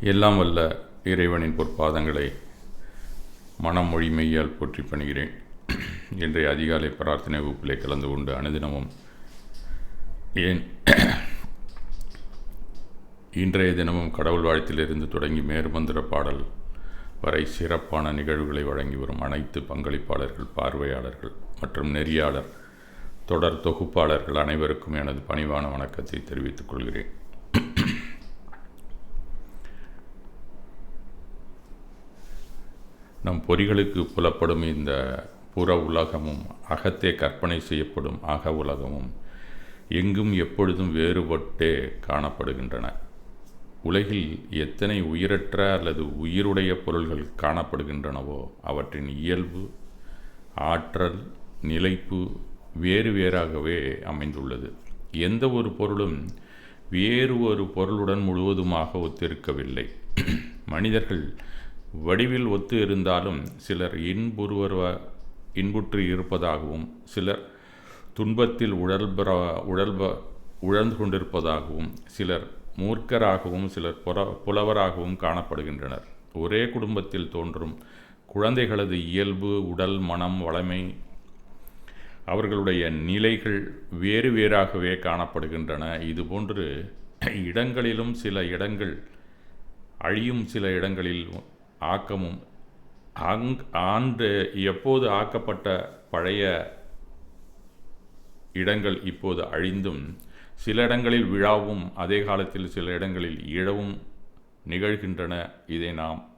எல்லாம் வல்ல இறைவனின் பொற்பாதங்களை மனம் மொழி மெய்யால் போற்றி பணிகிறேன். இன்றைய அதிகாலை பிரார்த்தனை வகுப்பிலே கலந்து கொண்டு அனுதினமும் ஏன் இன்றைய தினமும் கடவுள் வாழ்த்திலிருந்து தொடங்கி மேற்மந்திர பாடல் வரை சிறப்பான நிகழ்வுகளை வழங்கி வரும் அனைத்து பங்களிப்பாளர்கள் பார்வையாளர்கள் மற்றும் நெறியாளர் தொடர் தொகுப்பாளர்கள் அனைவருக்கும் எனது பணிவான வணக்கத்தை தெரிவித்துக் கொள்கிறேன். நம் பொறிகளுக்கு புலப்படும் இந்த புற உலகமும் அகத்தே கற்பனை செய்யப்படும் அக உலகமும் எங்கும் எப்பொழுதும் வேறுபட்டே காணப்படுகின்றன. உலகில் எத்தனை உயிரற்ற அல்லது உயிருடைய பொருள்கள் காணப்படுகின்றனவோ அவற்றின் இயல்பு ஆற்றல் நிலைப்பு வேறு வேறாகவே அமைந்துள்ளது. எந்த ஒரு பொருளும் வேறு ஒரு பொருளுடன் முழுவதுமாக ஒத்திருக்கவில்லை. மனிதர்கள் வடிவில் ஒத்து இருந்தாலும் சிலர் இன்புறுவ இன்புற்று இருப்பதாகவும் சிலர் துன்பத்தில் உழல்பர உழல்ப உழந்து கொண்டிருப்பதாகவும் சிலர் மூர்க்கராகவும் சிலர் புற புலவராகவும் காணப்படுகின்றனர். ஒரே குடும்பத்தில் தோன்றும் குழந்தைகளது இயல்பு உடல் மனம் வளமை அவர்களுடைய நிலைகள் வேறு வேறாகவே காணப்படுகின்றன. இதுபோன்று இடங்களிலும் சில இடங்கள் அழியும் சில இடங்களில் ஆக்கமும். அங் ஆண்டு எப்போது ஆக்கப்பட்ட பழைய இடங்கள் இப்போது அழிந்தும் சில இடங்களில் விழாவும் அதே காலத்தில் சில இடங்களில் இழவும் நிகழ்கின்றன. இதை நாம்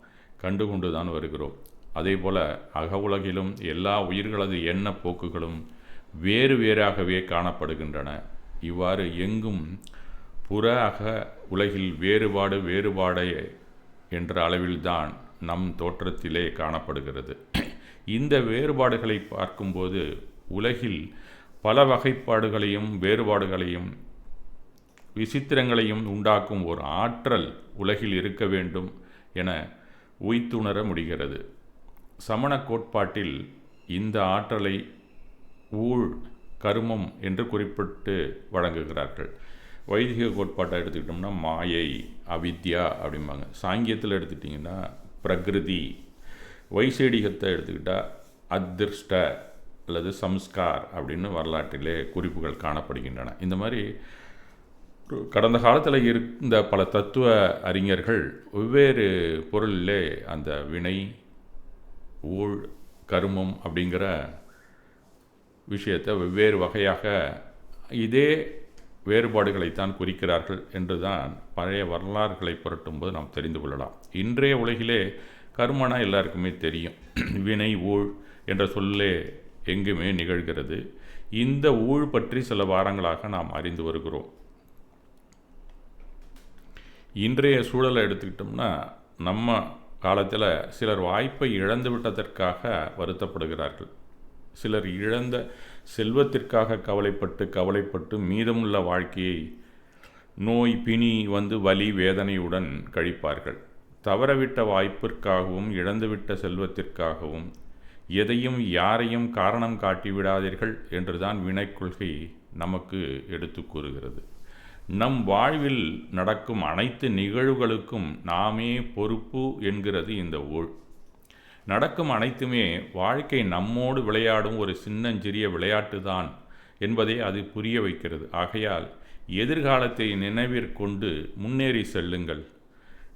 கண்டுகொண்டுதான் வருகிறோம். அதேபோல அக உலகிலும் எல்லா உயிர்களது எண்ண போக்குகளும் வேறு வேறாகவே காணப்படுகின்றன. இவ்வாறு எங்கும் புற அக உலகில் வேறுபாடு வேறுபாடு என்ற அளவில்தான் நம் தோற்றத்திலே காணப்படுகிறது. இந்த வேறுபாடுகளை பார்க்கும்போது உலகில் பல வகைப்பாடுகளையும் வேறுபாடுகளையும் விசித்திரங்களையும் உண்டாக்கும் ஒரு ஆற்றல் உலகில் இருக்க வேண்டும் என உய்த்துணர முடிகிறது. சமண கோட்பாட்டில் இந்த ஆற்றலை ஊழ் கருமம் என்று குறிப்பிட்டு வழங்குகிறார்கள். வைதிக கோட்பாட்டை எடுத்துக்கிட்டோம்னா மாயை அவித்யா அப்படிம்பாங்க. சாங்கியத்தில் எடுத்துட்டிங்கன்னா பிரகிருதி. வைசேடிகத்தை எடுத்துக்கிட்டால் அதிர்ஷ்ட அல்லது சம்ஸ்கார் அப்படின்னு வரலாற்றிலே குறிப்புகள் காணப்படுகின்றன. இந்த மாதிரி கடந்த காலத்தில் இருந்த பல தத்துவ அறிஞர்கள் வெவ்வேறு பொருளிலே அந்த வினை ஊழ் கருமம் அப்படிங்கிற விஷயத்தை வெவ்வேறு வகையாக இதே வேறுபாடுகளைத்தான் குறிக்கிறார்கள் என்றுதான் பழைய வரலாறுகளை புரட்டும்போது நாம் தெரிந்து கொள்ளலாம். இன்றைய உலகிலே கர்மனா எல்லாருக்குமே தெரியும். வினை ஊழ் என்ற சொல்லே எங்குமே நிகழ்கிறது. இந்த ஊழ் பற்றி சில வாரங்களாக நாம் அறிந்து வருகிறோம். இன்றைய சூழலை எடுத்துக்கிட்டோம்னா நம்ம காலத்தில் சிலர் வாய்ப்பை இழந்து விட்டதற்காக வருத்தப்படுகிறார்கள். சிலர் இழந்த செல்வத்திற்காக கவலைப்பட்டு கவலைப்பட்டு மீதமுள்ள வாழ்க்கையை நோய் பிணி வந்து வலி வேதனையுடன் கழிப்பார்கள். தவறவிட்ட வாய்ப்பிற்காகவும் இழந்துவிட்ட செல்வத்திற்காகவும் எதையும் யாரையும் காரணம் காட்டி விடாதீர்கள் என்றுதான் வினைக்கொள்கை நமக்கு எடுத்து கூறுகிறது. நம் வாழ்வில் நடக்கும் அனைத்து நிகழ்வுகளுக்கும் நாமே பொறுப்பு என்கிறது இந்த ஊழ். நடக்கும் அனைத்துமே வாழ்க்கை நம்மோடு விளையாடும் ஒரு சின்னஞ்சிறிய விளையாட்டு தான் என்பதை அது புரிய வைக்கிறது. ஆகையால் எதிர்காலத்தை நினைவிற்கொண்டு முன்னேறி செல்லுங்கள்.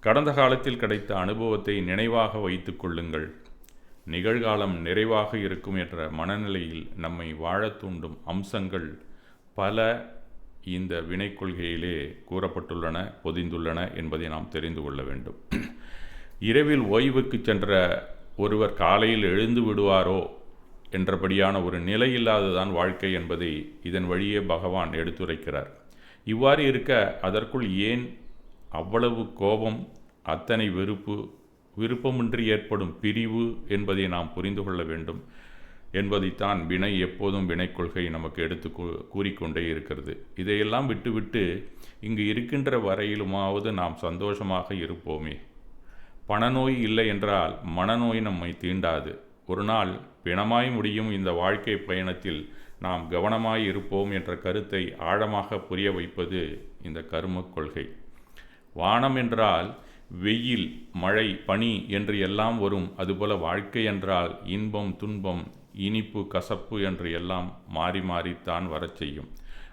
கடந்த காலத்தில் கிடைத்த அனுபவத்தை நினைவாக வைத்து கொள்ளுங்கள். நிகழ்காலம் நிறைவாக இருக்கும் என்ற மனநிலையில் நம்மை வாழத் தூண்டும் அம்சங்கள் பல இந்த வினை கொள்கையிலே கூறப்பட்டுள்ளன பொதிந்துள்ளன என்பதை நாம் தெரிந்து கொள்ள வேண்டும். இரவில் ஓய்வுக்கு சென்ற ஒருவர் காலையில் எழுந்து விடுவாரோ என்றபடியான ஒரு நிலையில்லாததான் வாழ்க்கை என்பதை இதன் வழியே பகவான் எடுத்துரைக்கிறார். இவ்வாறு இருக்க அதற்குள் ஏன் அவ்வளவு கோபம் அத்தனை வெறுப்பு விருப்பமின்றி ஏற்படும் பிரிவு என்பதை நாம் புரிந்து கொள்ள வேண்டும் என்பதைத்தான் வினை எப்போதும் வினை கொள்கை நமக்கு எடுத்து கூறிக்கொண்டே இருக்கிறது. இதையெல்லாம் விட்டுவிட்டு இங்கு இருக்கின்ற வரையிலுமாவது நாம் சந்தோஷமாக இருப்போமே. பணநோய் இல்லை என்றால் மனநோய் நம்மை தீண்டாது. ஒரு நாள் பிணமாய் முடியும் இந்த வாழ்க்கை பயணத்தில் நாம் கவனமாய் இருப்போம் என்ற கருத்தை ஆழமாக புரிய வைப்பது இந்த கருமக் கொள்கை. வானம் என்றால் வெயில் மழை பனி என்று எல்லாம் வரும். அதுபோல வாழ்க்கை என்றால் இன்பம் துன்பம் இனிப்பு கசப்பு என்று எல்லாம் மாறி மாறித்தான் வரச் செய்யும்.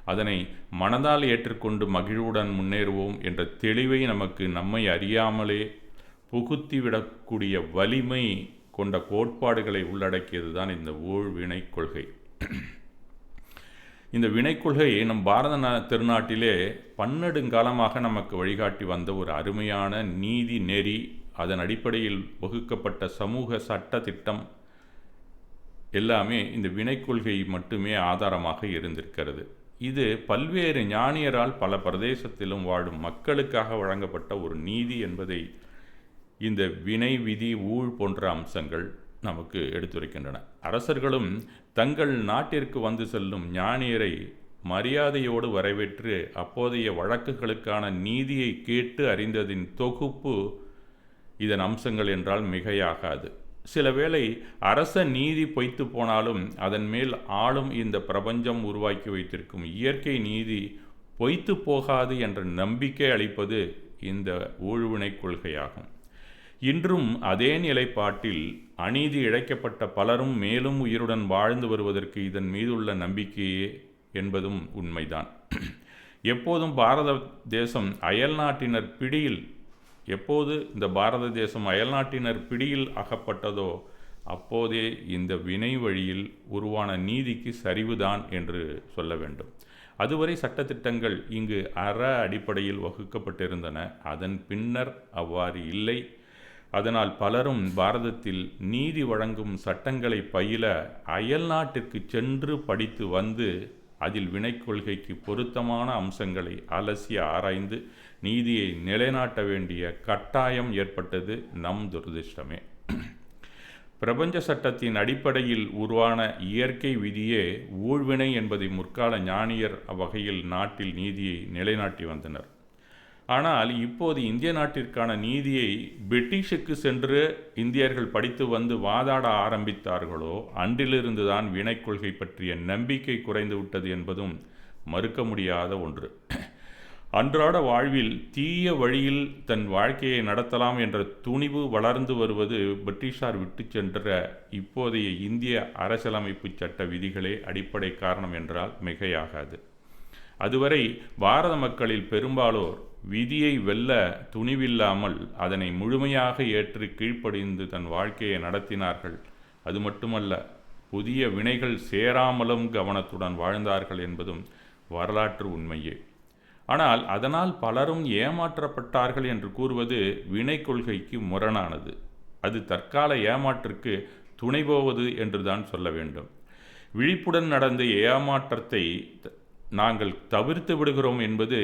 அதனை மனதால் ஏற்றுக்கொண்டு மகிழ்வுடன் முன்னேறுவோம் என்ற தெளிவை நமக்கு நம்மை அறியாமலே புகுத்திவிடக்கூடிய வலிமை கொண்ட கோட்பாடுகளை உள்ளடக்கியது தான் இந்த ஊழ்வினை கொள்கை. இந்த வினை கொள்கை நம் பாரத திருநாட்டிலே பன்னெடுங்காலமாக நமக்கு வழிகாட்டி வந்த ஒரு அருமையான நீதி நெறி அதன் அடிப்படையில் வகுக்கப்பட்ட சமூக சட்ட திட்டம் எல்லாமே இந்த வினை கொள்கை மட்டுமே ஆதாரமாக இருந்திருக்கிறது. இது பல்வேறு ஞானியரால் பல பிரதேசத்திலும் வாழும் மக்களுக்காக வழங்கப்பட்ட ஒரு நீதி என்பதை இந்த வினை விதி ஊழ் போன்ற அம்சங்கள் நமக்கு எடுத்துரைக்கின்றன. அரசர்களும் தங்கள் நாட்டிற்கு வந்து செல்லும் ஞானியரை மரியாதையோடு வரவேற்று அப்போதைய வழக்குகளுக்கான நீதியை கேட்டு அறிந்ததின் தொகுப்பு இதன் அம்சங்கள் என்றால் மிகையாகாது. சில வேளை அரச நீதி பொய்த்து போனாலும் அதன் மேல் ஆளும் இந்த பிரபஞ்சம் உருவாக்கி வைத்திருக்கும் இயற்கை நீதி பொய்த்து போகாது என்ற நம்பிக்கை அளிப்பது இந்த ஊழ்வினை கொள்கையாகும். இன்றும் அதே நிலைப்பாட்டில் அநீதி இழைக்கப்பட்ட பலரும் மேலும் உயிருடன் வாழ்ந்து வருவதற்கு இதன் மீதுள்ள நம்பிக்கையே என்பதும் உண்மைதான். எப்போதும் பாரத தேசம் அயல் நாட்டினர் பிடியில் எப்போது இந்த பாரத தேசம் அயல்நாட்டினர் பிடியில் அகப்பட்டதோ அப்போதே இந்த வினை வழியில் உருவான நீதிக்கு சரிவுதான் என்று சொல்ல வேண்டும். அதுவரை சட்டத்திட்டங்கள் இங்கு அற அடிப்படையில் வகுக்கப்பட்டிருந்தன. அதன் பின்னர் அவ்வாறு இல்லை. அதனால் பலரும் பாரதத்தில் நீதி வழங்கும் சட்டங்களை பயில அயல் நாட்டிற்கு சென்று படித்து வந்து அதில் வினை கொள்கைக்கு பொருத்தமான அம்சங்களை அலசி ஆராய்ந்து நீதியை நிலைநாட்ட வேண்டிய கட்டாயம் ஏற்பட்டது நம் துரதிருஷ்டமே. பிரபஞ்ச சட்டத்தின் அடிப்படையில் உருவான இயற்கை விதியே ஊழ்வினை என்பதை முற்கால ஞானியர் அவ்வகையில் நாட்டில் நீதியை நிலைநாட்டி வந்தனர். ஆனால் இப்போது இந்திய நாட்டிற்கான நீதியை பிரிட்டிஷுக்கு சென்று இந்தியர்கள் படித்து வந்து வாதாட ஆரம்பித்தார்களோ அன்றிலிருந்து தான் வினை கொள்கை பற்றிய நம்பிக்கை குறைந்து விட்டது என்பதும் மறுக்க முடியாத ஒன்று. அன்றாட வாழ்வில் தீய வழியில் தன் வாழ்க்கையை நடத்தலாம் என்ற துணிவு வளர்ந்து வருவது பிரிட்டிஷார் விட்டு சென்ற இப்போதைய இந்திய அரசியலமைப்பு சட்ட விதிகளே அடிப்படை காரணம் என்றால் மிகையாகாது. அதுவரை பாரத மக்களில் பெரும்பாலோர் விதியை வெல்ல துணிவில்லாமல் அதனை முழுமையாக ஏற்று கீழ்ப்படிந்து தன் வாழ்க்கையை நடத்தினார்கள். அது மட்டுமல்ல புதிய வினைகள் சேராமலும் கவனத்துடன் வாழ்ந்தார்கள் என்பதும் வரலாற்று உண்மையே. ஆனால் அதனால் பலரும் ஏமாற்றப்பட்டார்கள் என்று கூறுவது வினை கொள்கைக்கு முரணானது. அது தற்கால ஏமாற்றுக்கு துணை போவது என்றுதான் சொல்ல வேண்டும். விழிப்புடன் நடந்த ஏமாற்றத்தை நாங்கள் தவிர்த்து விடுகிறோம் என்பது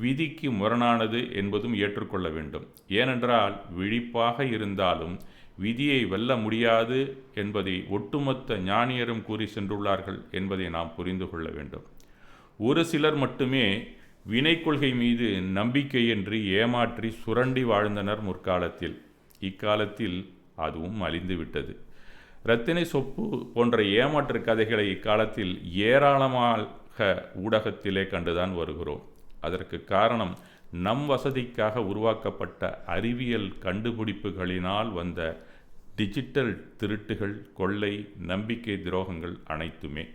விதிக்கு முரணானது என்பதும் ஏற்றுக்கொள்ள வேண்டும். ஏனென்றால் விழிப்பாக இருந்தாலும் விதியை வெல்ல முடியாது என்பதை ஒட்டுமொத்த ஞானியரும் கூறி சென்றுள்ளார்கள் என்பதை நாம் புரிந்து கொள்ள வேண்டும். ஒரு சிலர் மட்டுமே வினை கொள்கை மீது நம்பிக்கையின்றி ஏமாற்றி சுரண்டி வாழ்ந்தனர் முற்காலத்தில். இக்காலத்தில் அதுவும் அழிந்துவிட்டது ரத்தினை சொப்பு போன்ற ஏமாற்று கதைகளை இக்காலத்தில் ஏராளமாக ஊடகத்திலே கண்டுதான் வருகிறோம். அதற்கு காரணம் நம் வசதிக்காக உருவாக்கப்பட்ட அறிவியல் கண்டுபிடிப்புகளினால் வந்த டிஜிட்டல் திருட்டுகள் கொள்ளை நம்பிக்கை துரோகங்கள் அனைத்துமே.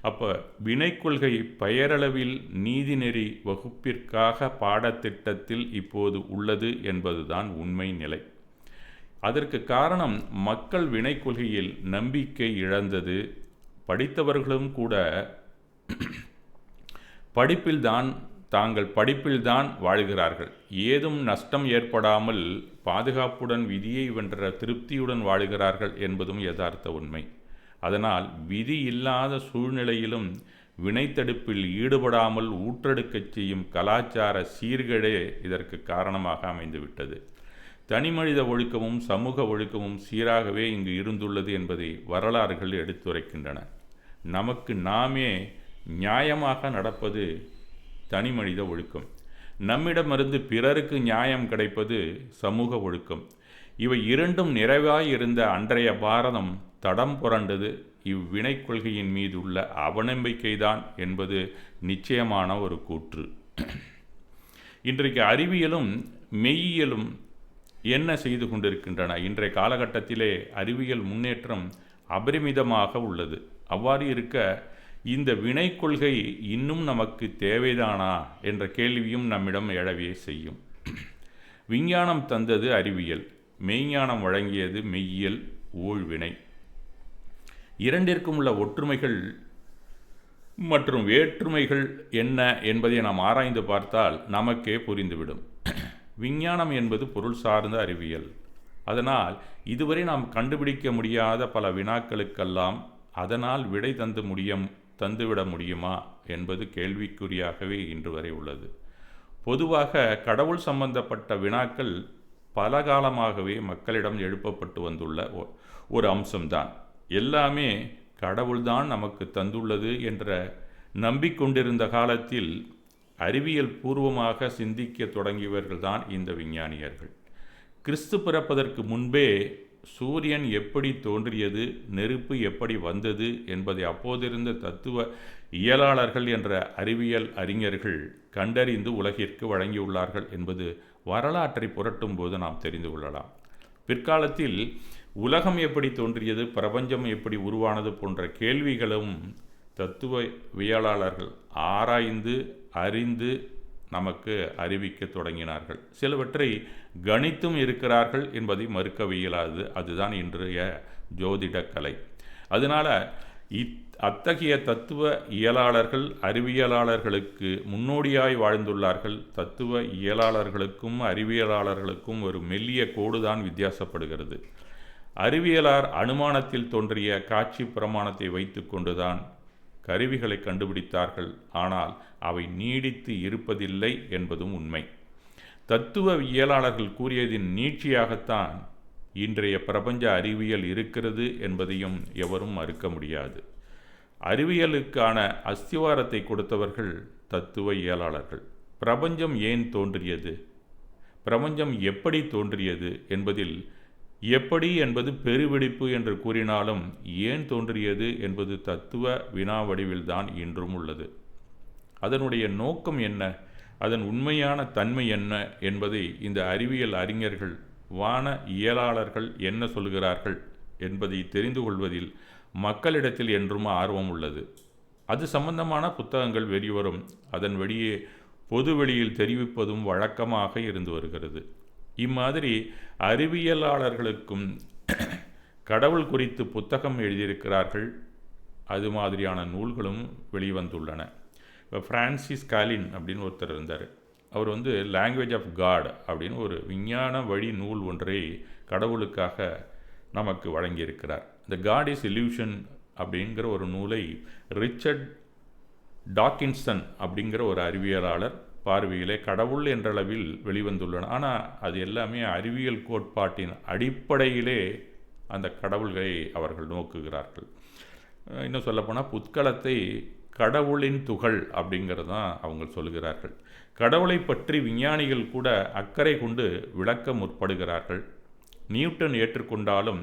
அப்போ வினைக்கொள்கை பெயரளவில் நீதிநெறி வகுப்பிற்காக பாடத்திட்டத்தில் இப்போது உள்ளது என்பதுதான் உண்மை நிலை. அதற்கு காரணம் மக்கள் வினைக்கொள்கையில் நம்பிக்கை இழந்தது படித்தவர்களும் கூட படிப்பில்தான் தாங்கள் படிப்பில்தான் வாழ்கிறார்கள். ஏதும் நஷ்டம் ஏற்படாமல் பாதுகாப்புடன் விதியை வென்ற திருப்தியுடன் வாழ்கிறார்கள் என்பதும் யதார்த்த உண்மை. அதனால் விதி இல்லாத சூழ்நிலையிலும் வினைத்தடுப்பில் ஈடுபடாமல் ஊற்றெடுக்கச் செய்யும் கலாச்சார சீர்கேடே இதற்கு காரணமாக அமைந்துவிட்டது. தனிமனித ஒழுக்கமும் சமூக ஒழுக்கமும் சீராகவே இங்கு இருந்துள்ளது என்பதை வரலாறுகள் எடுத்துரைக்கின்றன. நமக்கு நாமே நியாயமாக நடப்பது தனிமனித ஒழுக்கம். நம்மிடமிருந்து பிறருக்கு நியாயம் கிடைப்பது சமூக ஒழுக்கம். இவை இரண்டும் நிறைவாய் இருந்த அன்றைய பாரதம் தடம் புரண்டது. இவ்வினை கொள்கையின் மீது உள்ள அவநம்பிக்கைதான் என்பது நிச்சயமான ஒரு கூற்று. இன்றைக்கு அறிவியலும் மெய்யியலும் என்ன செய்து கொண்டிருக்கின்றன? இன்றைய காலகட்டத்திலே அறிவியல் முன்னேற்றம் அபரிமிதமாக உள்ளது. அவ்வாறு இருக்க இந்த வினை கொள்கை இன்னும் நமக்கு தேவைதானா என்ற கேள்வியும் நம்மிடம் எழவே செய்யும். விஞ்ஞானம் தந்தது அறிவியல் மெய்ஞானம் வழங்கியது மெய்யியல் ஊழ்வினை. இரண்டிற்கும் உள்ள ஒற்றுமைகள் மற்றும் வேற்றுமைகள் என்ன என்பதை நாம் ஆராய்ந்து பார்த்தால் நமக்கே புரிந்துவிடும். விஞ்ஞானம் என்பது பொருள் சார்ந்த அறிவியல். அதனால் இதுவரை நாம் கண்டுபிடிக்க முடியாத பல வினாக்களுக்கெல்லாம் அதனால் விடை தந்து முடியும் தந்துவிட முடியுமா என்பது கேள்விக்குறியாகவே இன்று வரை உள்ளது. பொதுவாக கடவுள் சம்பந்தப்பட்ட வினாக்கள் பல காலமாகவே மக்களிடம் எழுப்பப்பட்டு வந்துள்ள ஒரு அம்சம்தான். எல்லாமே கடவுள்தான் நமக்கு தந்துள்ளது என்ற நம்பிக்கொண்டிருந்த காலத்தில் அறிவியல் பூர்வமாக சிந்திக்க தொடங்கியவர்கள்தான் இந்த விஞ்ஞானியர்கள். கிறிஸ்து பிறப்பதற்கு முன்பே சூரியன் எப்படி தோன்றியது நெருப்பு எப்படி வந்தது என்பதை அப்போதிருந்த தத்துவ இயலாளர்கள் என்ற அறிவியல் அறிஞர்கள் கண்டறிந்து உலகிற்கு வழங்கியுள்ளார்கள் என்பது வரலாற்றை புரட்டும் போது நாம் தெரிந்து கொள்ளலாம். பிற்காலத்தில் உலகம் எப்படி தோன்றியது பிரபஞ்சம் எப்படி உருவானது போன்ற கேள்விகளும் தத்துவவியலாளர்கள் ஆராய்ந்து அறிந்து நமக்கு அறிவிக்க தொடங்கினார்கள். சிலவற்றை கணித்தும் இருக்கிறார்கள் என்பதை மறுக்க இயலாது அதுதான் இன்றைய ஜோதிடக்கலை கலை. அதனால் இத் அத்தகைய தத்துவ இயலாளர்கள் அறிவியலாளர்களுக்கு முன்னோடியாய் வாழ்ந்துள்ளார்கள். தத்துவ இயலாளர்களுக்கும் அறிவியலாளர்களுக்கும் ஒரு மெல்லிய கோடுதான் வித்தியாசப்படுகிறது. அறிவியலார் அனுமானத்தில் தோன்றிய காட்சி பிரமாணத்தை வைத்து கொண்டுதான் கருவிகளை கண்டுபிடித்தார்கள். ஆனால் அவை நீடித்து இருப்பதில்லை என்பதும் உண்மை. தத்துவ இயலாளர்கள் கூறியதின் நீட்சியாகத்தான் இன்றைய பிரபஞ்ச அறிவியல் இருக்கிறது என்பதையும் எவரும் மறுக்க முடியாது. அறிவியலுக்கான அஸ்திவாரத்தை கொடுத்தவர்கள் தத்துவ இயலாளர்கள் பிரபஞ்சம் ஏன் தோன்றியது? பிரபஞ்சம் எப்படி தோன்றியது என்பதில் எப்படி என்பது பெருவெடிப்பு என்று கூறினாலும் ஏன் தோன்றியது என்பது தத்துவ வினா வடிவில்தான் இன்றும் உள்ளது. அதனுடைய நோக்கம் என்ன? அதன் உண்மையான தன்மை என்ன என்பதை இந்த அறிவியல் அறிஞர்கள் வான இயலாளர்கள் என்ன சொல்கிறார்கள் என்பதை தெரிந்து கொள்வதில் மக்களிடத்தில் என்றும் ஆர்வம் உள்ளது. அது சம்பந்தமான புத்தகங்கள் வெளிவரும். அதன் வெளியே பொது வெளியில் தெரிவிப்பதும் வழக்கமாக இருந்து வருகிறது. இம்மாதிரி அறிவியலாளர்களுக்கும் கடவுள் குறித்து புத்தகம் எழுதியிருக்கிறார்கள். அது மாதிரியான நூல்களும் வெளிவந்துள்ளன. இப்போ ஃப்ரான்சிஸ் காலின் அப்படின்னு ஒருத்தர் இருந்தார். அவர் வந்து லாங்குவேஜ் ஆஃப் காட் அப்படின்னு ஒரு விஞ்ஞான வழி நூல் ஒன்றை கடவுளுக்காக நமக்கு வழங்கியிருக்கிறார். இந்த காட் இஸ் இல்யூஷன் அப்படிங்கிற ஒரு நூலை ரிச்சர்ட் டாக்கின்சன் அப்படிங்கிற ஒரு அறிவியலாளர் பார்வையிலே கடவுள் என்றளவில் வெளிவந்துள்ளன. ஆனால் அது எல்லாமே அறிவியல் கோட்பாட்டின் அடிப்படையிலே அந்த கடவுள்களை அவர்கள் நோக்குகிறார்கள். இன்னும் சொல்லப்போனால் புத்கலத்தை கடவுளின் துகள் அப்படிங்கிறது தான் அவங்க சொல்கிறார்கள் கடவுளை பற்றி விஞ்ஞானிகள் கூட அக்கறை கொண்டு விளக்க முற்படுகிறார்கள். நியூட்டன் ஏற்றுக்கொண்டாலும்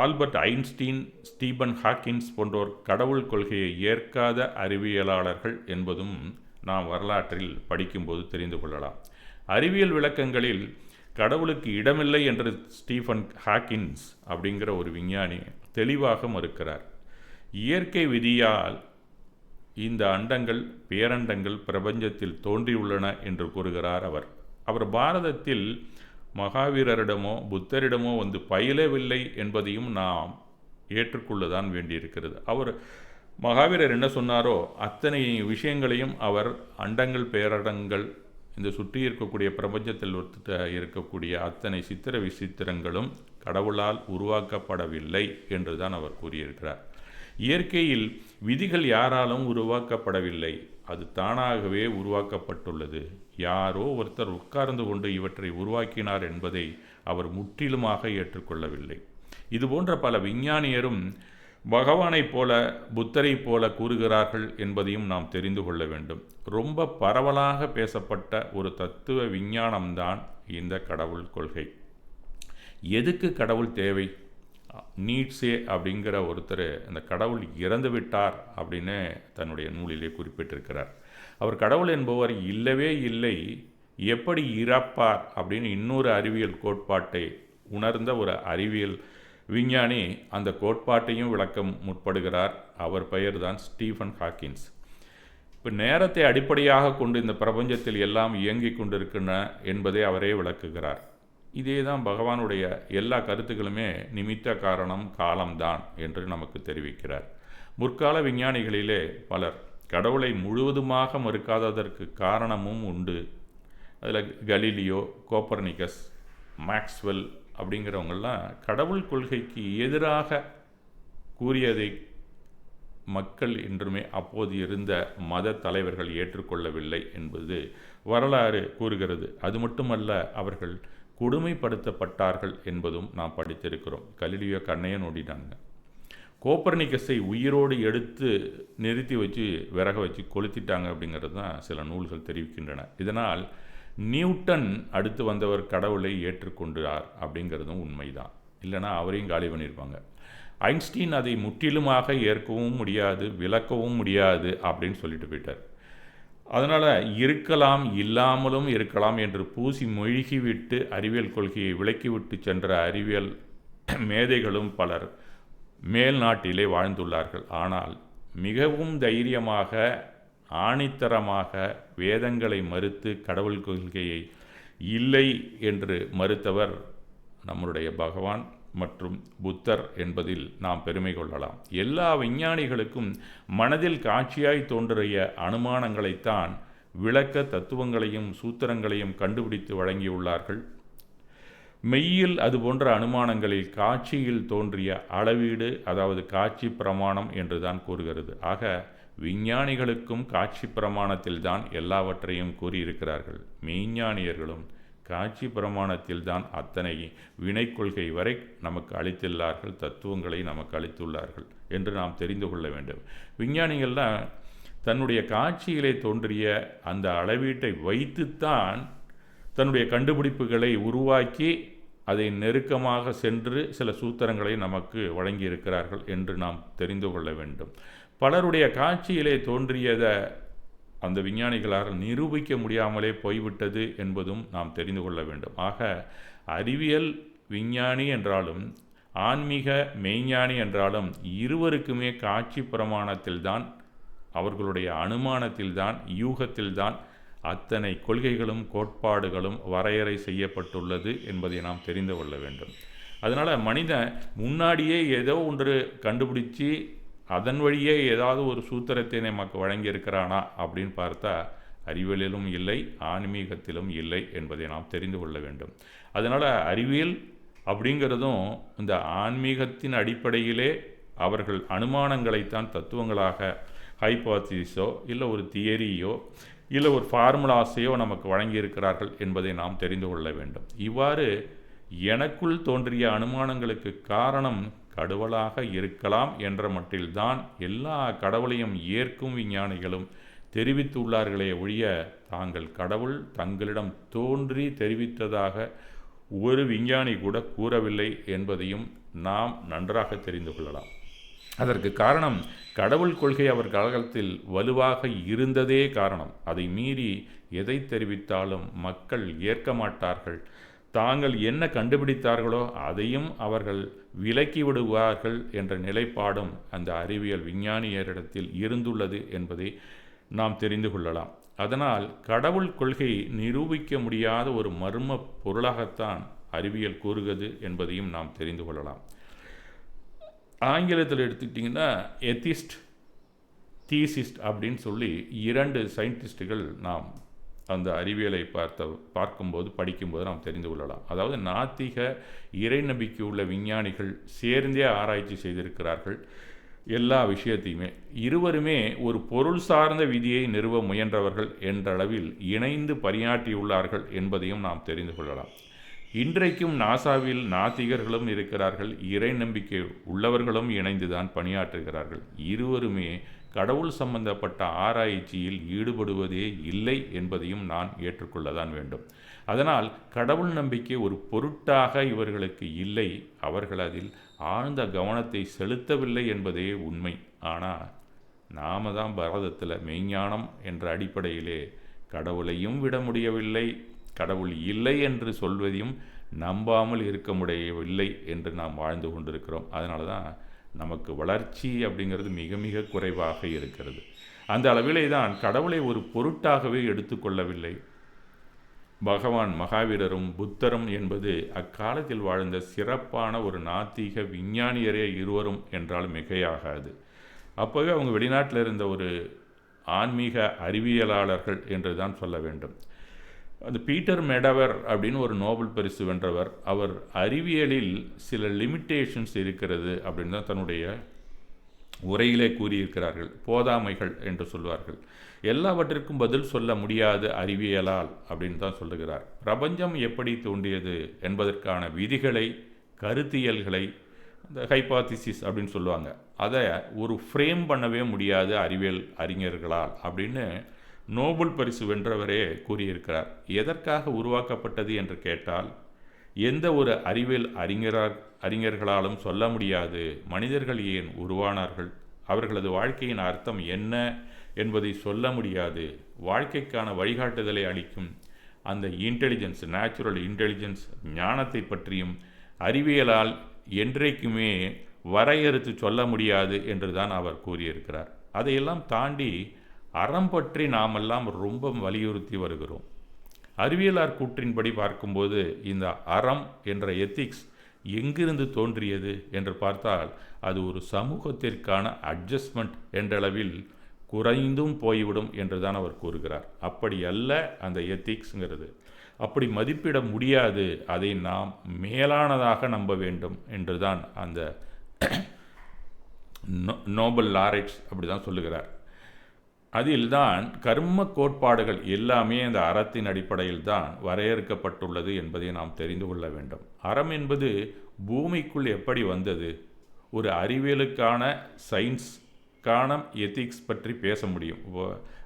ஆல்பர்ட் ஐன்ஸ்டீன் ஸ்டீபன் ஹாக்கின்ஸ் போன்றோர் கடவுள் கொள்கையை ஏற்காத அறிவியலாளர்கள் என்பதும் நாம் வரலாற்றில் படிக்கும்போது தெரிந்து கொள்ளலாம். அறிவியல் விளக்கங்களில் கடவுளுக்கு இடமில்லை என்று ஸ்டீஃபன் ஹாக்கின்ஸ் அப்படிங்கிற ஒரு விஞ்ஞானி தெளிவாக மறுக்கிறார். இயற்கை விதியால் இந்த அண்டங்கள் பேரண்டங்கள் பிரபஞ்சத்தில் தோன்றியுள்ளன என்று கூறுகிறார் அவர். அவர் பாரதத்தில் மகாவீரரிடமோ புத்தரிடமோ வந்து பயிலவில்லை என்பதையும் நாம் ஏற்றுக்கொள்ளதான் வேண்டியிருக்கிறது. அவர் மகாவீரர் என்ன சொன்னாரோ அத்தனை விஷயங்களையும் அவர் அண்டங்கள் பேரடங்கள் இந்த சுற்றி இருக்கக்கூடிய பிரபஞ்சத்தில் இருக்கக்கூடிய அத்தனை சித்திர விசித்திரங்களும் கடவுளால் உருவாக்கப்படவில்லை என்று தான் அவர் கூறியிருக்கிறார். இயற்கையில் விதிகள் யாராலும் உருவாக்கப்படவில்லை. அது தானாகவே உருவாக்கப்பட்டுள்ளது. யாரோ ஒருத்தர் உட்கார்ந்து கொண்டு இவற்றை உருவாக்கினார் என்பதை அவர் முற்றிலுமாக ஏற்றுக்கொள்ளவில்லை. இதுபோன்ற பல விஞ்ஞானியரும் பகவானைப் போல புத்தரைப் போல கூறுகிறார்கள் என்பதையும் நாம் தெரிந்து கொள்ள வேண்டும். ரொம்ப பரவலாக பேசப்பட்ட ஒரு தத்துவ விஞ்ஞானம்தான் இந்த கடவுள் கொள்கை. எதுக்கு கடவுள் தேவை? நீட்ஸே அப்படிங்கிற ஒருத்தர் இந்த கடவுள் இறந்து விட்டார் அப்படின்னு தன்னுடைய நூலிலே குறிப்பிட்டிருக்கிறார். அவர் கடவுள் என்பவர் இல்லவே இல்லை எப்படி இறப்பார் அப்படின்னு இன்னொரு அறிவியல் கோட்பாட்டை உணர்ந்த ஒரு அறிவியல் விஞ்ஞானி அந்த கோட்பாட்டையும் விளக்க முற்படுகிறார். அவர் பெயர் தான் ஸ்டீஃபன் ஹாக்கின்ஸ். இப்போ நேரத்தை அடிப்படையாக கொண்டு இந்த பிரபஞ்சத்தில் எல்லாம் இயங்கிக் கொண்டிருக்கின்றன என்பதை அவரே விளக்குகிறார். இதே தான் பகவானுடைய எல்லா கருத்துக்களுமே நிமித்த காரணம் காலம்தான் என்று நமக்கு தெரிவிக்கிறார். முற்கால விஞ்ஞானிகளிலே பலர் கடவுளை முழுவதுமாக மறுக்காததற்கு காரணமும் உண்டு. அதில் கலீலியோ கோப்பர்னிகஸ் மேக்ஸ்வெல் அப்படிங்கிறவங்கெல்லாம் கடவுள் கொள்கைக்கு எதிராக கூறியதை மக்கள் என்றுமே அப்போது இருந்த மத தலைவர்கள் ஏற்றுக்கொள்ளவில்லை என்பது வரலாறு கூறுகிறது. அது மட்டுமல்ல அவர்கள் கொடுமைப்படுத்தப்பட்டார்கள் என்பதும் நாம் படித்திருக்கிறோம். கலிலியோ கண்ணையை நோடினாங்க கோப்பர்னிக்கஸை உயிரோடு எடுத்து நிறுத்தி வச்சு விறக வச்சு கொளுத்திட்டாங்க அப்படிங்கிறது தான் சில நூல்கள் தெரிவிக்கின்றன. இதனால் நியூட்டன் அடுத்து வந்தவர் கடவுளை ஏற்றுக்கொண்டார் அப்படிங்கிறதும் உண்மைதான். இல்லைனா அவரையும் காலி பண்ணியிருப்பாங்க. ஐன்ஸ்டீன் அதை முற்றிலுமாக ஏற்கவும் முடியாது விளக்கவும் முடியாது அப்படின்னு சொல்லிட்டு போயிட்டார். அதனால் இருக்கலாம் இல்லாமலும் இருக்கலாம் என்று பூசி மொழிகிவிட்டு அறிவியல் கொள்கையை விலக்கிவிட்டு சென்ற அறிவியல் மேதைகளும் பலர் மேல் நாட்டிலே வாழ்ந்துள்ளார்கள். ஆனால் மிகவும் தைரியமாக ஆணித்தரமாக வேதங்களை மறுத்து கடவுள் கொள்கையை இல்லை என்று மறுத்தவர் நம்முடைய பகவான். மற்றும் புத்தர் என்பதில் நாம் பெருமை கொள்ளலாம். எல்லா விஞ்ஞானிகளுக்கும் மனதில் காட்சியாய் தோன்றிய அனுமானங்களைத்தான் விளக்க தத்துவங்களையும் சூத்திரங்களையும் கண்டுபிடித்து வழங்கியுள்ளார்கள். மெய்யில் அது போன்ற அனுமானங்களில் காட்சியில் தோன்றிய அளவீடு அதாவது காட்சி பிரமாணம் என்றுதான் கூறுகிறது. ஆக விஞ்ஞானிகளுக்கும் காட்சி பிரமாணத்தில் தான் எல்லாவற்றையும் கூறியிருக்கிறார்கள். மெய்ஞானியர்களும் காட்சி பிரமாணத்தில் தான் அத்தனை வினை கொள்கை வரை நமக்கு அளித்துள்ளார்கள் தத்துவங்களை நமக்கு அளித்துள்ளார்கள் என்று நாம் தெரிந்து கொள்ள வேண்டும். விஞ்ஞானிகள்லாம் தன்னுடைய காட்சியிலே தோன்றிய அந்த அளவீட்டை வைத்துத்தான் தன்னுடைய கண்டுபிடிப்புகளை உருவாக்கி அதை நெருக்கமாக சென்று சில சூத்திரங்களை நமக்கு வழங்கியிருக்கிறார்கள் என்று நாம் தெரிந்து கொள்ள வேண்டும். பலருடைய காட்சியிலே தோன்றியதை அந்த விஞ்ஞானிகளால் நிரூபிக்க முடியாமலே போய்விட்டது என்பதும் நாம் தெரிந்து கொள்ள வேண்டும். ஆக அறிவியல் விஞ்ஞானி என்றாலும் ஆன்மீக மெய்ஞானி என்றாலும் இருவருக்குமே காட்சி பிரமாணத்தில்தான் அவர்களுடைய அனுமானத்தில்தான் யூகத்தில்தான் அத்தனை கொள்கைகளும் கோட்பாடுகளும் வரையறை செய்யப்பட்டுள்ளது என்பதை நாம் தெரிந்து கொள்ள வேண்டும். அதனால் மனிதன் முன்னாடியே ஏதோ ஒன்று கண்டுபிடிச்சி அதன் வழியே ஏதாவது ஒரு சூத்திரத்தை நமக்கு வழங்கியிருக்கிறானா அப்படின்னு பார்த்தா அறிவியலிலும் இல்லை ஆன்மீகத்திலும் இல்லை என்பதை நாம் தெரிந்து கொள்ள வேண்டும். அதனால் அறிவியல் அப்படிங்கிறதும் இந்த ஆன்மீகத்தின் அடிப்படையிலே அவர்கள் அனுமானங்களைத்தான் தத்துவங்களாக ஹைபாத்திஸோ இல்லை ஒரு தியரியோ இல்லை ஒரு ஃபார்முலாஸையோ நமக்கு வழங்கியிருக்கிறார்கள் என்பதை நாம் தெரிந்து கொள்ள வேண்டும். இவ்வாறு எனக்குள் தோன்றிய அனுமானங்களுக்கு காரணம் கடவுளாக இருக்கலாம் என்ற மட்டில்தான் எல்லா கடவுளையும் ஏற்கும் விஞ்ஞானிகளும் தெரிவித்துள்ளார்களே ஒழிய தாங்கள் கடவுள் தங்களிடம் தோன்றி தெரிவித்ததாக ஒரு விஞ்ஞானி கூட கூறவில்லை என்பதையும் நாம் நன்றாக தெரிந்து கொள்ளலாம். அதற்கு காரணம் கடவுள் கொள்கை அவர் காலத்தில் வலுவாக இருந்ததே காரணம். அதை மீறி எதை தெரிவித்தாலும் மக்கள் ஏற்க மாட்டார்கள். தாங்கள் என்ன கண்டுபிடித்தார்களோ அதையும் அவர்கள் விலக்கி விடுவார்கள் என்ற நிலைப்பாடும் அந்த அறிவியல் விஞ்ஞானியரிடத்தில் இருந்துள்ளது என்பதை நாம் தெரிந்து கொள்ளலாம். அதனால் கடவுள் கொள்கை நிரூபிக்க முடியாத ஒரு மர்ம பொருளாகத்தான் அறிவியல் கூறுகிறது என்பதையும் நாம் தெரிந்து கொள்ளலாம். ஆங்கிலத்தில் எடுத்துக்கிட்டிங்கன்னா எத்திஸ்ட் தீசிஸ்ட் அப்படின்னு சொல்லி இரண்டு சயின்டிஸ்ட்டுகள் நாம் அந்த அறிவியலை பார்த்த பார்க்கும்போது படிக்கும்போது நாம் தெரிந்து கொள்ளலாம். அதாவது நாத்திக இறை நம்பிக்கை உள்ள விஞ்ஞானிகள் சேர்ந்தே ஆராய்ச்சி செய்திருக்கிறார்கள் எல்லா விஷயத்தையுமே. இருவருமே ஒரு பொருள் சார்ந்த விதியை நிறுவ முயன்றவர்கள் என்றளவில் இணைந்து பணியாற்றியுள்ளார்கள் என்பதையும் நாம் தெரிந்து கொள்ளலாம். இன்றைக்கும் நாசாவில் நாத்திகர்களும் இருக்கிறார்கள். இறை நம்பிக்கை உள்ளவர்களும் இணைந்துதான் பணியாற்றுகிறார்கள். இருவருமே கடவுள் சம்பந்தப்பட்ட ஆராய்ச்சியில் ஈடுபடுவதே இல்லை என்பதையும் நான் ஏற்றுக்கொள்ளதான் வேண்டும். அதனால் கடவுள் நம்பிக்கை ஒரு பொருட்டாக இவர்களுக்கு இல்லை. அவர்கள் அதில் ஆழ்ந்த கவனத்தை செலுத்தவில்லை என்பதே உண்மை. ஆனால் நாம தான் பாரதத்தில் மெய்ஞானம் என்ற அடிப்படையிலே கடவுளையும் விட முடியவில்லை. கடவுள் இல்லை என்று சொல்வதையும் நம்பாமல் இருக்க முடியவில்லை என்று நாம் வாழ்ந்து கொண்டிருக்கிறோம். அதனால தான் நமக்கு வளர்ச்சி அப்படிங்கிறது மிக மிக குறைவாக இருக்கிறது. அந்த அளவிலே தான் கடவுளை ஒரு பொருட்டாகவே எடுத்துக்கொள்ளவில்லை பகவான் மகாவீரரும் புத்தரும் என்பது அக்காலத்தில் வாழ்ந்த சிறப்பான ஒரு நாத்திக விஞ்ஞானியரே இருவரும் என்றால் மிகையாகாது. அப்போவே அவங்க வெளிநாட்டில் இருந்த ஒரு ஆன்மீக அறிவியலாளர்கள் என்று தான் சொல்ல வேண்டும். அந்த பீட்டர் மெடவர் அப்படின்னு ஒரு நோபல் பரிசு வென்றவர். அவர் அறிவியலில் சில லிமிட்டேஷன்ஸ் இருக்கிறது அப்படின்னு தான் தன்னுடைய உரையிலே கூறியிருக்கிறார்கள். போதாமைகள் என்று சொல்வார்கள். எல்லாவற்றிற்கும் பதில் சொல்ல முடியாது அறிவியலால் அப்படின்னு தான் சொல்லுகிறார். பிரபஞ்சம் எப்படி தோன்றியது என்பதற்கான விதிகளை கருத்தியல்களை இந்த ஹைபாத்திசிஸ் அப்படின்னு சொல்லுவாங்க. அதை ஒரு ஃப்ரேம் பண்ணவே முடியாது அறிவியல் அறிஞர்களால் அப்படின்னு நோபல் பரிசு வென்றவரே கூறியிருக்கிறார். எதற்காக உருவாக்கப்பட்டது? என்று கேட்டால் எந்த ஒரு அறிவியல் அறிஞரால் அறிஞர்களாலும் சொல்ல முடியாது. மனிதர்கள் ஏன் உருவானார்கள்? அவர்களது வாழ்க்கையின் அர்த்தம் என்ன என்பதை சொல்ல முடியாது. வாழ்க்கைக்கான வழிகாட்டுதலை அளிக்கும் அந்த இன்டெலிஜென்ஸ் நேச்சுரல் இன்டெலிஜென்ஸ் ஞானத்தை பற்றியும் அறிவியலால் என்றைக்குமே வரையறுத்து சொல்ல முடியாது என்று தான் அவர் கூறியிருக்கிறார். அதையெல்லாம் தாண்டி அறம் பற்றி நாமெல்லாம் ரொம்ப வலியுறுத்தி வருகிறோம். அறிவியலார் கூற்றின்படி பார்க்கும்போது இந்த அறம் என்ற எத்திக்ஸ் எங்கிருந்து தோன்றியது என்று பார்த்தால் அது ஒரு சமூகத்திற்கான அட்ஜஸ்ட்மெண்ட் என்றளவில் குறைந்தும் போய்விடும் என்று தான் அவர் கூறுகிறார். அப்படி அல்ல அந்த எத்திக்ஸுங்கிறது அப்படி மதிப்பிட முடியாது அதை நாம் மேலானதாக நம்ப வேண்டும் என்று தான் அந்த நோபல் லாரெட்ஸ் அப்படி தான் சொல்லுகிறார். அதில்தான் கர்ம கோட்பாடுகள் எல்லாமே அந்த அறத்தின் அடிப்படையில் தான் வரையறுக்கப்பட்டுள்ளது என்பதை நாம் தெரிந்து கொள்ள வேண்டும். அறம் என்பது பூமிக்குள் எப்படி வந்தது? ஒரு அறிவியலுக்கான சயின்ஸ்க்கான எத்திக்ஸ் பற்றி பேச முடியும்.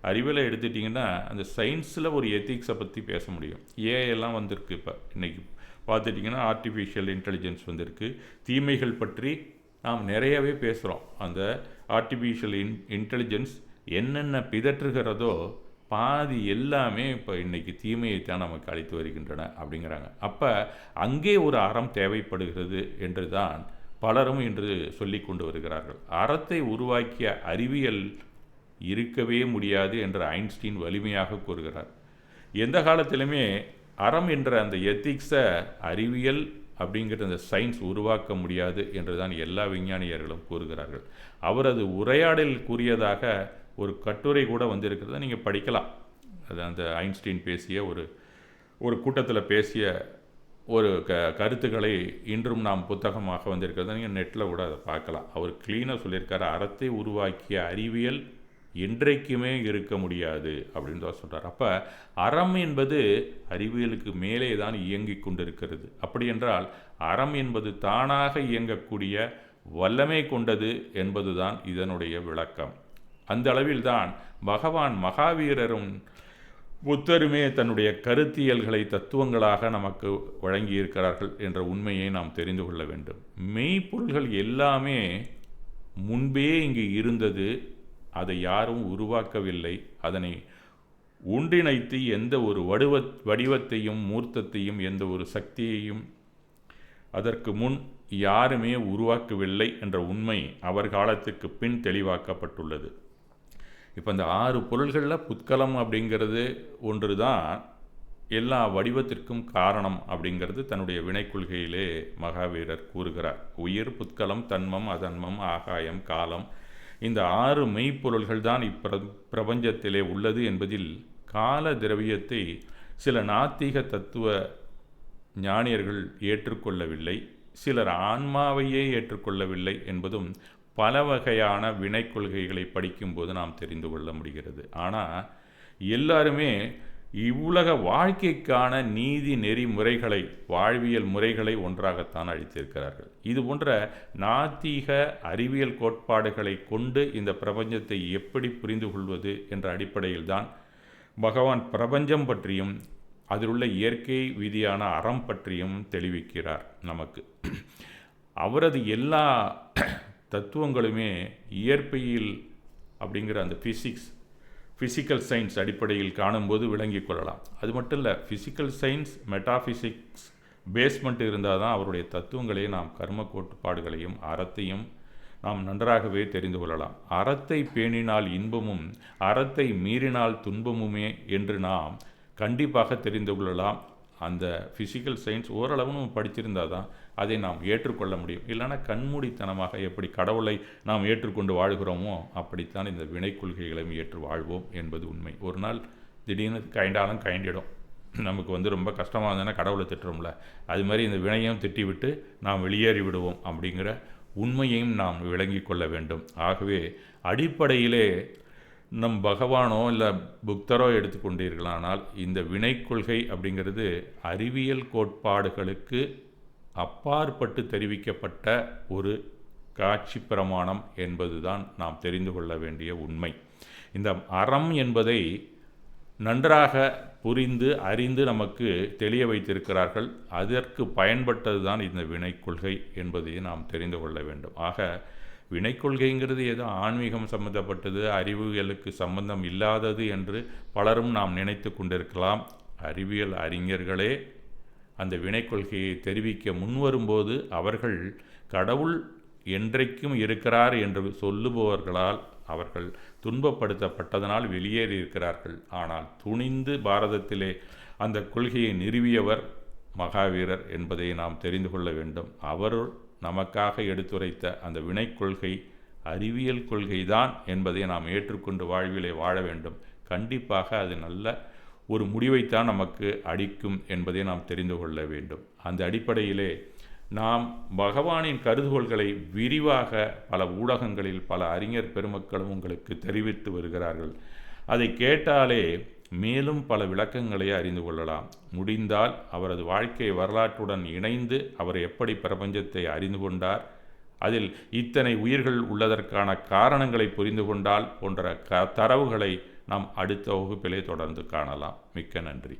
அறிவியலை எடுத்துட்டிங்கன்னா அந்த சயின்ஸில் ஒரு எத்திக்ஸை பற்றி பேச முடியும். ஏஎல்லாம் வந்திருக்கு இப்போ. இன்றைக்கி பார்த்துட்டிங்கன்னா ஆர்டிஃபிஷியல் இன்டெலிஜென்ஸ் வந்திருக்கு. தீமைகள் பற்றி நாம் நிறையவே பேசுகிறோம் அந்த ஆர்டிஃபிஷியல் இன் இன்டெலிஜென்ஸ் என்னென்ன பிதற்றுகிறதோ பாதி எல்லாமே இப்போ இன்றைக்கி தீமையைத்தான் நமக்கு அளித்து வருகின்றன அப்படிங்கிறாங்க. அப்போ அங்கே ஒரு அறம் தேவைப்படுகிறது என்று தான் பலரும் இன்று சொல்லி கொண்டு வருகிறார்கள். அறத்தை உருவாக்கிய அறிவியல் இருக்கவே முடியாது என்று ஐன்ஸ்டீன் வலிமையாக கூறுகிறார். எந்த காலத்திலுமே அறம் என்ற அந்த எத்திக்ஸை அறிவியல் அப்படிங்கிற அந்த சயின்ஸ் உருவாக்க முடியாது என்று தான் எல்லா விஞ்ஞானியர்களும் கூறுகிறார்கள். அவரது உரையாடல் கூறியதாக ஒரு கட்டுரை கூட வந்திருக்கிறத நீங்கள் படிக்கலாம். அது அந்த ஐன்ஸ்டீன் பேசிய ஒரு ஒரு கூட்டத்தில் பேசிய ஒரு க கருத்துக்களை இன்றும் நாம் புத்தகமாக வந்திருக்கிறத நீங்கள் நெட்டில் கூட அதை பார்க்கலாம். அவர் க்ளீனாக சொல்லியிருக்காரு. அறத்தை உருவாக்கிய அறிவியல் என்றைக்குமே இருக்க முடியாது அப்படின்னு தான் சொல்கிறார் அப்போ அறம் என்பது அறிவியலுக்கு மேலே தான் இயங்கி கொண்டிருக்கிறது. அப்படி என்றால் அறம் என்பது தானாக இயங்கக்கூடிய வல்லமை கொண்டது என்பதுதான் இதனுடைய விளக்கம். அந்த அளவில்தான் பகவான் மகாவீரரும் புத்தருமே தன்னுடைய கருத்தியல்களை தத்துவங்களாக நமக்கு வழங்கியிருக்கிறார்கள் என்ற உண்மையை நாம் தெரிந்து கொள்ள வேண்டும். மெய்ப்பொருள்கள் எல்லாமே முன்பே இங்கு இருந்தது அதை யாரும் உருவாக்கவில்லை. அதனை ஒன்றிணைத்து எந்த ஒரு வடிவ வடிவத்தையும் மூர்த்தத்தையும் எந்த ஒரு சக்தியையும் அதற்கு முன் யாருமே உருவாக்கவில்லை என்ற உண்மை அவர் காலத்துக்கு பின் தெளிவாக்கப்பட்டுள்ளது. இப்போ இந்த ஆறு பொருள்களில் புத்கலம் அப்படிங்கிறது ஒன்று தான் எல்லா வடிவத்திற்கும் காரணம் அப்படிங்கிறது தன்னுடைய வினை கொள்கையிலே மகாவீரர் கூறுகிறார். உயிர் புத்கலம் தன்மம் அதன்மம் ஆகாயம் காலம் இந்த ஆறு மெய்ப்பொருள்கள் தான் இப்பிர பிரபஞ்சத்திலே உள்ளது என்பதில் கால திரவியத்தை சில நாத்திக தத்துவ ஞானியர்கள் ஏற்றுக்கொள்ளவில்லை சிலர் ஆன்மாவையே ஏற்றுக்கொள்ளவில்லை என்பதும் பல வகையான வினை கொள்கைகளை படிக்கும்போது நாம் தெரிந்து கொள்ள முடிகிறது. ஆனால் எல்லாருமே இவ்வுலக வாழ்க்கைக்கான நீதி நெறிமுறைகளை வாழ்வியல் முறைகளை ஒன்றாகத்தான் அளித்திருக்கிறார்கள் இது போன்ற நாத்திக அறிவியல் கோட்பாடுகளை கொண்டு இந்த பிரபஞ்சத்தை எப்படி புரிந்து கொள்வது என்ற அடிப்படையில் தான் பகவான் பிரபஞ்சம் பற்றியும் அதில் உள்ள இயற்கை விதியான அறம் பற்றியும் தெளிவிக்கிறார் நமக்கு. அவரது எல்லா தத்துவங்களுமே இயற்பையில் அப்படிங்கிற அந்த ஃபிசிக்ஸ் ஃபிசிக்கல் சயின்ஸ் அடிப்படையில் காணும்போது விளங்கிக் கொள்ளலாம். அது மட்டும் இல்லை ஃபிசிக்கல் சயின்ஸ் மெட்டாஃபிசிக்ஸ் பேஸ்மெண்ட் இருந்தால் தான் அவருடைய தத்துவங்களையும் நாம் கர்ம கோட்பாடுகளையும் அறத்தையும் நாம் நன்றாகவே தெரிந்து கொள்ளலாம். அறத்தை பேணினால் இன்பமும் அறத்தை மீறினால் துன்பமுமே என்று நாம் கண்டிப்பாக தெரிந்து கொள்ளலாம். அந்த ஃபிசிக்கல் சயின்ஸ் ஓரளவு நம்ம படிச்சிருந்தால் தான் அதை நாம் ஏற்றுக்கொள்ள முடியும். இல்லைனா கண்மூடித்தனமாக எப்படி கடவுளை நாம் ஏற்றுக்கொண்டு வாழ்கிறோமோ அப்படித்தான் இந்த வினை கொள்கைகளையும் ஏற்று வாழ்வோம் என்பது உண்மை. ஒரு நாள் திடீர்னு கைண்டாலும் கைண்டிடும். நமக்கு வந்து ரொம்ப கஷ்டமாக இருந்ததுன்னா கடவுளை திட்டுறோம்ல. அது மாதிரி இந்த வினையும் திட்டிவிட்டு நாம் வெளியேறி விடுவோம் அப்படிங்கிற உண்மையையும் நாம் விளங்கி கொள்ள வேண்டும். ஆகவே அடிப்படையிலே நம் பகவானோ இல்லை புக்தரோ எடுத்துக்கொண்டீர்களானால் இந்த வினை கொள்கை அப்படிங்கிறது அறிவியல் கோட்பாடுகளுக்கு அப்பாற்பட்டு தெரிவிக்கப்பட்ட ஒரு காட்சி பிரமாணம் என்பதுதான் நாம் தெரிந்து கொள்ள வேண்டிய உண்மை. இந்த அறம் என்பதை நன்றாக புரிந்து அறிந்து நமக்கு தெளிய வைத்திருக்கிறார்கள். அதற்கு பயன்பட்டது தான் இந்த வினை கொள்கை என்பதை நாம் தெரிந்து கொள்ள வேண்டும். ஆக வினை கொள்கைங்கிறது ஏதோ ஆன்மீகம் சம்பந்தப்பட்டது அறிவியலுக்கு சம்பந்தம் இல்லாதது என்று பலரும் நாம் நினைத்து கொண்டிருக்கலாம். அறிவியல் அறிஞர்களே அந்த வினை கொள்கையை தெரிவிக்க முன்வரும்போது அவர்கள் கடவுள் என்றைக்கும் இருக்கிறார் என்று சொல்லுபவர்களால் அவர்கள் துன்பப்படுத்தப்பட்டதனால் வெளியேறி இருக்கிறார்கள். ஆனால் துணிந்து பாரதத்திலே அந்த கொள்கையை நிறுவியவர் மகாவீரர் என்பதை நாம் தெரிந்து கொள்ள வேண்டும். அவர் நமக்காக எடுத்துரைத்த அந்த வினை கொள்கை அறிவியல் கொள்கைதான் என்பதை நாம் ஏற்றுக்கொண்டு வாழ்விலே வாழ வேண்டும். கண்டிப்பாக அது நல்ல ஒரு முடிவைத்தான் நமக்கு அடிக்கும் என்பதை நாம் தெரிந்து கொள்ள வேண்டும். அந்த அடிப்படையிலே நாம் பகவானின் கருதுகோள்களை விரிவாக பல ஊடகங்களில் பல அறிஞர் பெருமக்களும் உங்களுக்கு தெரிவித்து வருகிறார்கள். அதை கேட்டாலே மேலும் பல விளக்கங்களை அறிந்து கொள்ளலாம். முடிந்தால் அவரது வாழ்க்கை வரலாற்றுடன் இணைந்து அவர் எப்படி பிரபஞ்சத்தை அறிந்து கொண்டார் அதில் இத்தனை உயிர்கள் உள்ளதற்கான காரணங்களை புரிந்து கொண்டால் போன்ற க தரவுகளை நாம் அடுத்த வகுப்பிலே தொடர்ந்து காணலாம். மிக்க நன்றி.